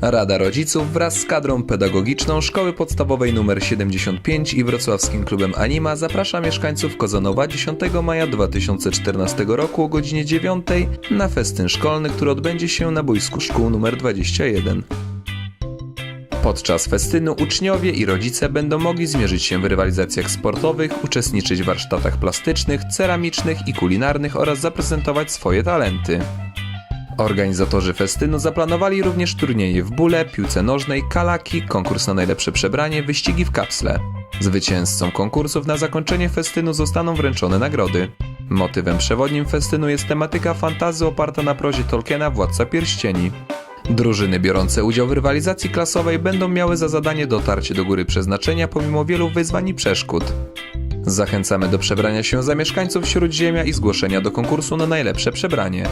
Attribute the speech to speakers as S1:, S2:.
S1: Rada Rodziców wraz z kadrą pedagogiczną Szkoły Podstawowej nr 75 i Wrocławskim Klubem Anima zaprasza mieszkańców Kozanowa 10 maja 2014 roku o godzinie 9 na festyn szkolny, który odbędzie się na boisku szkół nr 21. Podczas festynu uczniowie i rodzice będą mogli zmierzyć się w rywalizacjach sportowych, uczestniczyć w warsztatach plastycznych, ceramicznych i kulinarnych oraz zaprezentować swoje talenty. Organizatorzy festynu zaplanowali również turnieje w bóle, piłce nożnej, kalaki, konkurs na najlepsze przebranie, wyścigi w kapsle. Zwycięzcom konkursów na zakończenie festynu zostaną wręczone nagrody. Motywem przewodnim festynu jest tematyka fantazy oparta na prozie Tolkiena Władca Pierścieni. Drużyny biorące udział w rywalizacji klasowej będą miały za zadanie dotarcie do góry przeznaczenia pomimo wielu wyzwań i przeszkód. Zachęcamy do przebrania się za mieszkańców Śródziemia i zgłoszenia do konkursu na najlepsze przebranie.